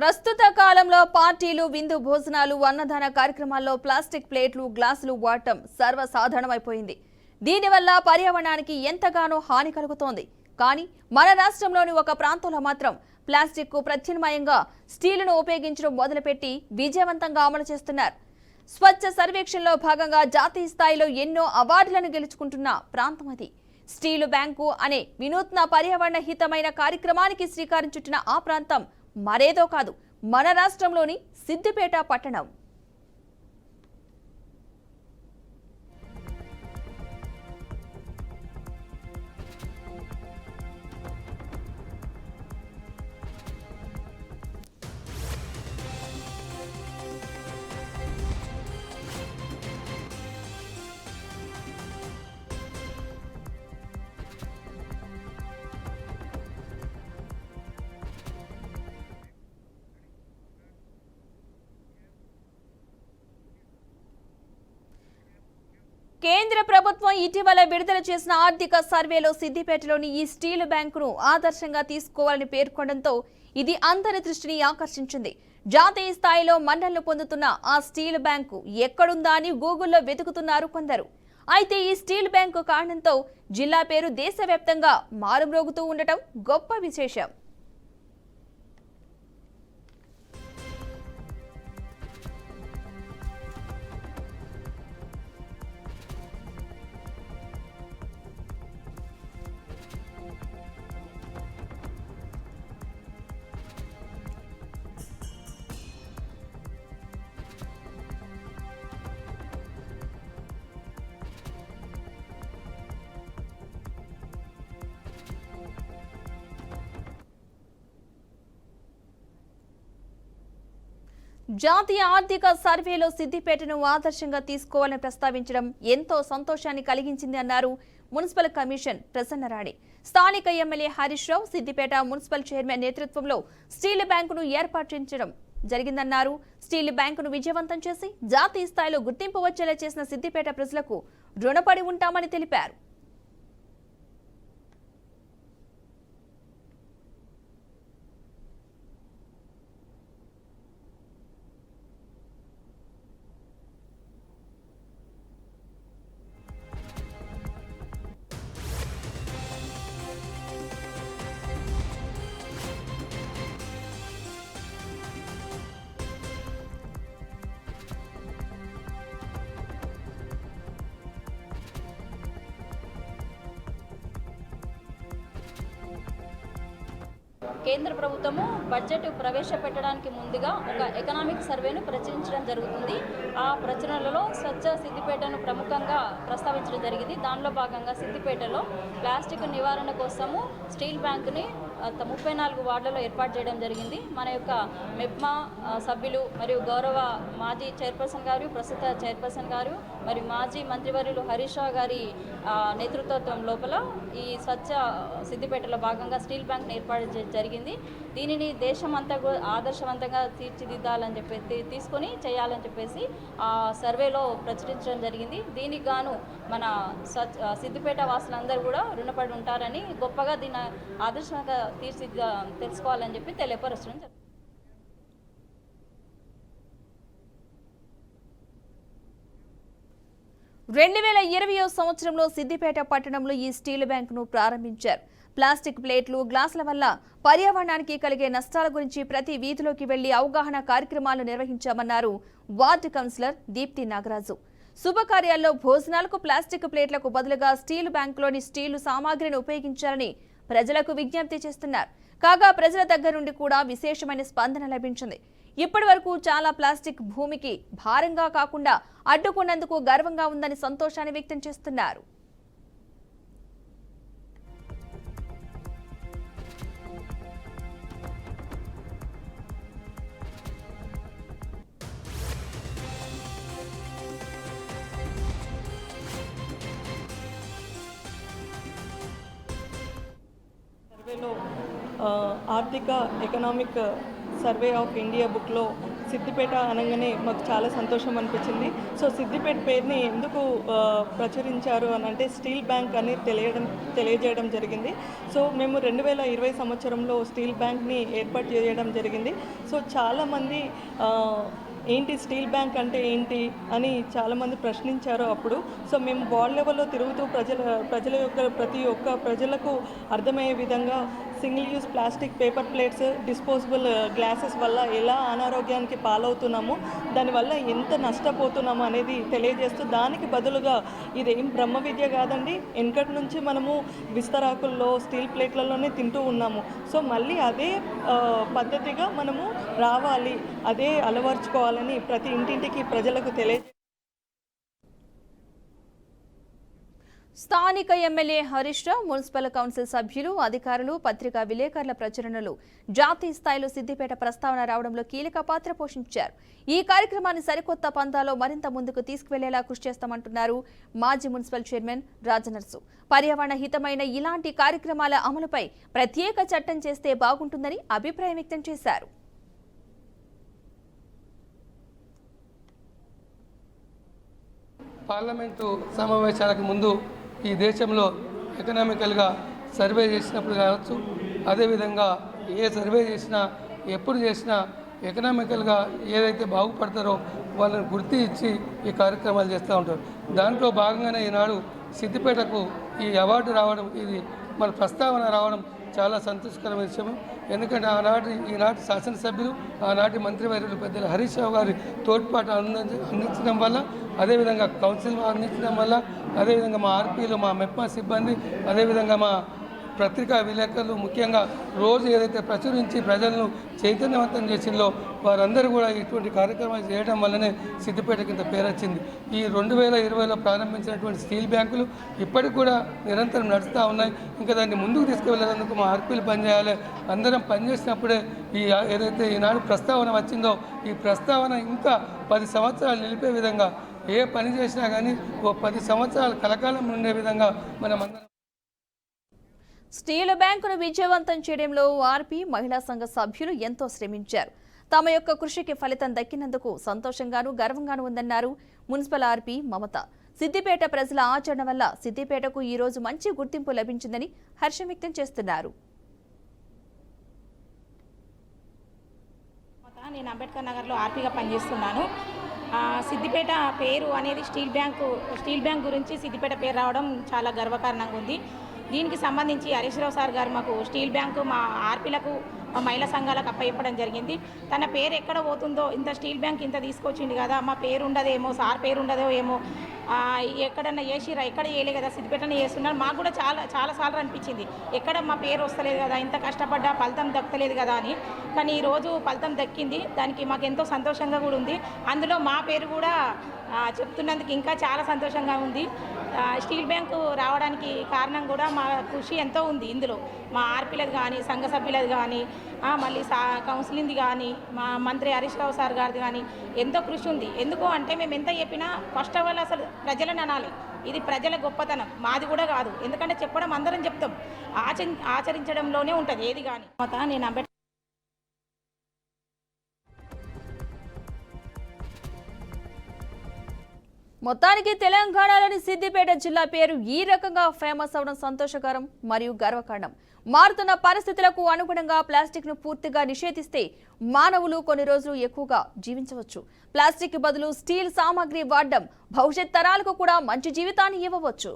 ప్రస్తుత కాలంలో పార్టీలు విందు భోజనాలు అన్నదాన కార్యక్రమాల్లో ప్లాస్టిక్ ప్లేట్లు గ్లాసులు వాడటం సర్వసాధారణమైపోయింది. దీనివల్ల పర్యావరణానికి ఎంతగానో హాని కలుగుతోంది. కానీ మన రాష్ట్రంలోని ఒక ప్రాంతంలో మాత్రం ప్లాస్టిక్కు ప్రత్యామ్నాయంగా స్టీలును ఉపయోగించడం మొదలుపెట్టి విజయవంతంగా అమలు చేస్తున్నారు. స్వచ్ఛ సర్వేక్షణలో భాగంగా జాతీయ స్థాయిలో ఎన్నో అవార్డులను గెలుచుకుంటున్న ప్రాంతం అది. స్టీలు బ్యాంకు అనే వినూత్న పర్యావరణ హితమైన కార్యక్రమానికి శ్రీకారం చుట్టిన ఆ ప్రాంతం మరేదో కాదు మన రాష్ట్రంలోని సిద్దిపేట పట్టణం. కేంద్ర ప్రభుత్వం ఇటీవల విడుదల చేసిన ఆర్థిక సర్వేలో సిద్దిపేటలోని ఈ స్టీల్ బ్యాంకును ఆదర్శంగా తీసుకోవాలని పేర్కొనడంతో ఇది అందరి దృష్టిని ఆకర్షించింది. జాతీయ స్థాయిలో మన్నలను పొందుతున్న ఆ స్టీల్ బ్యాంకు ఎక్కడుందా అని గూగుల్లో వెతుకుతున్నారు కొందరు. అయితే ఈ స్టీల్ బ్యాంకు కారణంతో జిల్లా పేరు దేశవ్యాప్తంగా మారుమ్రోగుతూ ఉండటం గొప్ప విశేషం. జాతీయ ఆర్థిక సర్వేలో సిద్దిపేటను ఆదర్శంగా తీసుకోవాలని ప్రస్తావించడం ఎంతో సంతోషాన్ని కలిగించింది అన్నారు మున్సిపల్ కమిషన్ ప్రసన్నరాణి. స్థానిక MLA Harish Rao Siddipet municipal chairman నేతృత్వంలో స్టీల్ బ్యాంకును ఏర్పాటు చేయించడం జరిగిందన్నారు. స్టీల్ బ్యాంకును విజయవంతం చేసి జాతీయ స్థాయిలో గుర్తింపు వచ్చేలా చేసిన సిద్దిపేట ప్రజలకు రుణపడి ఉంటామని తెలిపారు. కేంద్ర ప్రభుత్వము బడ్జెట్ ప్రవేశపెట్టడానికి ముందుగా ఒక ఎకనామిక్ సర్వేను ప్రచురించడం జరుగుతుంది. ఆ ప్రచురణలలో స్వచ్ఛ సిద్దిపేటను ప్రముఖంగా ప్రస్తావించడం జరిగింది. దానిలో భాగంగా సిద్దిపేటలో ప్లాస్టిక్ నివారణ కోసము స్టీల్ బ్యాంకుని ముప్పై నాలుగు వార్డులలో ఏర్పాటు చేయడం జరిగింది. మన యొక్క మెప్మా సభ్యులు మరియు గౌరవ మాజీ చైర్పర్సన్ గారు ప్రస్తుత చైర్పర్సన్ గారు మరియు మాజీ మంత్రివర్యులు హరీష్ గారి నేతృత్వం లోపల ఈ స్వచ్ఛ సిద్దిపేటలో భాగంగా స్టీల్ బ్యాంక్ని ఏర్పాటు జరిగింది. దీనిని దేశం అంతా కూడా ఆదర్శవంతంగా తీర్చిదిద్దాలని చెప్పి తీసుకొని చేయాలని చెప్పేసి ఆ సర్వేలో ప్రచురించడం జరిగింది. దీనికి గాను మన స్వచ్ఛ సిద్దిపేట వాసులందరూ కూడా రుణపడి ఉంటారని గొప్పగా దీన్ని ఆదర్శంగా తీర్చి తెలుసుకోవాలని చెప్పి తెలియపరచడం రెండు వేల ఇరవయో సంవత్సరంలో సిద్దిపేట పట్టణంలో ఈ స్టీల్ బ్యాంకును ప్రారంభించారు. ప్లాస్టిక్ ప్లేట్లు గ్లాసుల వల్ల పర్యావరణానికి కలిగే నష్టాల గురించి ప్రతి వీధిలోకి వెళ్ళి అవగాహన కార్యక్రమాలు నిర్వహించామన్నారు వార్డు కౌన్సిలర్ దీప్తి నాగరాజు. శుభకార్యాల్లో భోజనాలకు ప్లాస్టిక్ ప్లేట్లకు బదులుగా స్టీల్ బ్యాంకులోని స్టీలు సామాగ్రిని ఉపయోగించాలని ప్రజలకు విజ్ఞప్తి చేస్తున్నారు. కాగా ప్రజల దగ్గర నుండి కూడా విశేషమైన స్పందన లభించింది. ఇప్పటి వరకు చాలా ప్లాస్టిక్ భూమికి భారంగా కాకుండా అడ్డుకున్నందుకు గర్వంగా ఉందని సంతోషాన్ని వ్యక్తం చేస్తున్నారు. సర్వేలో ఆర్థిక ఎకనామిక్ సర్వే ఆఫ్ ఇండియా బుక్లో సిద్దిపేట అనగానే మాకు చాలా సంతోషం అనిపించింది. సో సిద్దిపేట పేరుని ఎందుకు ప్రచురించారు అని అంటే స్టీల్ బ్యాంక్ అని తెలియడం తెలియజేయడం జరిగింది. సో మేము రెండు వేల ఇరవై సంవత్సరంలో స్టీల్ బ్యాంక్ని ఏర్పాటు చేయడం జరిగింది. సో చాలామంది ఏంటి స్టీల్ బ్యాంక్ అంటే ఏంటి అని చాలామంది ప్రశ్నించారు అప్పుడు. సో మేము వార్డ్ లెవెల్లో తిరుగుతూ ప్రజల ప్రజల యొక్క ప్రతి ఒక్క ప్రజలకు అర్థమయ్యే విధంగా single use plastic paper plates disposable uh, glasses వల్ల ఎలా అనారోగ్యానికి పాలవుతున్నాము దానివల్ల ఎంత నష్టపోతున్నాము అనేది తెలియజేస్తూ దానికి బదులుగా ఇదేం బ్రహ్మ విద్య కాదండి. వెనకటి నుంచి మనము విస్తరాకుల్లో స్టీల్ ప్లేట్లలోనే తింటూ ఉన్నాము. సో మళ్ళీ అదే uh, పద్ధతిగా మనము రావాలి అదే అలవర్చుకోవాలని ప్రతి ఇంటింటికి ప్రజలకు తెలియ స్థానిక MLA Harish Rao municipal council సభ్యులు అధికారులు పత్రికా విలేకరుల ప్రచురణలు జాతీయ స్థాయిలో సిద్దిపేట ప్రస్తావన రావడంలో కీలక పాత్ర పోషించారు. ఈ కార్యక్రమాన్ని సరికొత్త పంతాలో మరింత ముందుకు తీసుకువెళ్ళేలా కృషి చేస్తామంటున్నారు మాజీ మున్సిపల్ చైర్మన్ రాజనర్సు. పర్యావరణ హితమైన ఇలాంటి కార్యక్రమాల అమలుపై ప్రత్యేక చట్టం చేస్తే బాగుంటుందని అభిప్రాయం వ్యక్తం చేశారు. పార్లమెంటు సమావేశాలకు ముందు ఈ దేశంలో ఎకనామికల్గా సర్వే చేసినప్పుడు కావచ్చు అదేవిధంగా ఏ సర్వే చేసినా ఎప్పుడు చేసినా ఎకనామికల్గా ఏదైతే బాగుపడతారో వాళ్ళని గుర్తి ఇచ్చి ఈ కార్యక్రమాలు చేస్తూ ఉంటారు. దాంట్లో భాగంగానే ఈనాడు సిద్దిపేటకు ఈ అవార్డు రావడం ఇది మన ప్రస్తావన రావడం చాలా సంతోషకరమైన విషయం. ఎందుకంటే ఆనాటి ఈనాటి శాసనసభ్యులు ఆనాటి మంత్రివర్యులు పెద్దలు హరీష్ రావు గారి తోడ్పాటు అందించ అందించడం వల్ల అదేవిధంగా కౌన్సిల్ అందించడం వల్ల అదేవిధంగా మా ఆర్పీలు మా మెప్మా సిబ్బంది అదేవిధంగా మా పత్రికా విలేకరులు ముఖ్యంగా రోజు ఏదైతే ప్రచురించి ప్రజలను చైతన్యవంతం చేసిందో వారందరూ కూడా ఇటువంటి కార్యక్రమాలు చేయడం వల్లనే సిద్దిపేటకి ఇంత పేరు వచ్చింది ఈ రెండు వేల ఇరవైలో ప్రారంభించినటువంటి స్టీల్ బ్యాంకులు ఇప్పటికి కూడా నిరంతరం నడుస్తూ ఉన్నాయి. ఇంకా దాన్ని ముందుకు తీసుకువెళ్ళేందుకు మా ఆర్పీలు పనిచేయాలి. అందరం పనిచేసినప్పుడే ఈ ఏదైతే ఈనాడు ప్రస్తావన వచ్చిందో ఈ ప్రస్తావన ఇంకా పది సంవత్సరాలు నిలిపే విధంగా ఏ పని చేసినా కానీ ఓ పది సంవత్సరాలు కలకాలం ఉండే విధంగా మనం అందరం స్టీల్ బ్యాంకును విజయవంతం చేయడంలో ఆర్పీ మహిళా సంఘ సభ్యులు ఎంతో శ్రమించారు. తమ యొక్క కృషికి ఫలితం దక్కినందుకు సంతోషంగాను గర్వంగాను ఉందన్నారు మున్సిపల్ ఆర్పీ మమత. సిద్దిపేట ప్రజల ఆచరణ వల్ల సిద్దిపేటకు ఈరోజు మంచి గుర్తింపు లభించిందని హర్షం వ్యక్తం చేస్తున్నారు. నేను అంబేద్కర్ నగర్లో ఆర్పీగా పనిచేస్తున్నాను. సిద్దిపేట పేరు అనేది స్టీల్ బ్యాంకు స్టీల్ బ్యాంక్ గురించి సిద్దిపేట పేరు రావడం చాలా గర్వకారణంగా ఉంది. దీనికి సంబంధించి హరీష్ రావు సార్ గారు మాకు స్టీల్ బ్యాంకు మా ఆర్పీలకు మా మహిళా సంఘాలకు అప్పయిప్పడం జరిగింది. తన పేరు ఎక్కడ పోతుందో ఇంత స్టీల్ బ్యాంక్ ఇంత తీసుకొచ్చింది కదా మా పేరు ఉండదేమో సార్ పేరు ఉండదో ఏమో ఎక్కడన్నా చేసిరా ఎక్కడ చేయలే కదా సిద్దిపేటనే చేస్తున్నారు. మాకు కూడా చాలా చాలాసార్లు అనిపించింది. ఎక్కడ మా పేరు వస్తలేదు కదా ఇంత కష్టపడ్డా ఫలితం దక్కలేదు కదా అని. కానీ ఈరోజు ఫలితం దక్కింది. దానికి మాకు ఎంతో సంతోషంగా కూడా ఉంది. అందులో మా పేరు కూడా చెప్తున్నందుకు ఇంకా చాలా సంతోషంగా ఉంది. స్టీల్ బ్యాంకు రావడానికి కారణం కూడా మా కృషి ఎంతో ఉంది ఇందులో. మా ఆర్పీలది కానీ సంఘ సభ్యులది కానీ మళ్ళీ సా కౌన్సిలింగ్ది కానీ మా మంత్రి హరీష్ రావు సార్ గారిది కానీ ఎంతో కృషి ఉంది. ఎందుకు అంటే మేము ఎంత చెప్పినా ఫస్ట్ ఆఫ్ ఆల్ అసలు ప్రజలను అనాలి. ఇది ప్రజల గొప్పతనం. మాది కూడా కాదు. ఎందుకంటే చెప్పడం అందరం చెప్తాం. ఆచ ఆచరించడంలోనే ఉంటుంది. ఏది కానీ. నేను అంబేద్కర్ మొత్తానికి తెలంగాణలోని సిద్దిపేట జిల్లా పేరు ఈ రకంగా ఫేమస్ అవడం సంతోషకరం మరియు గర్వకారణం. మారుతున్న పరిస్థితులకు అనుగుణంగా ప్లాస్టిక్ను పూర్తిగా నిషేధిస్తే మానవులు కొన్ని రోజులు ఎక్కువగా జీవించవచ్చు. ప్లాస్టిక్ బదులు స్టీల్ సామాగ్రి వాడడం భవిష్యత్ తరాలకు కూడా మంచి జీవితాన్ని ఇవ్వవచ్చు.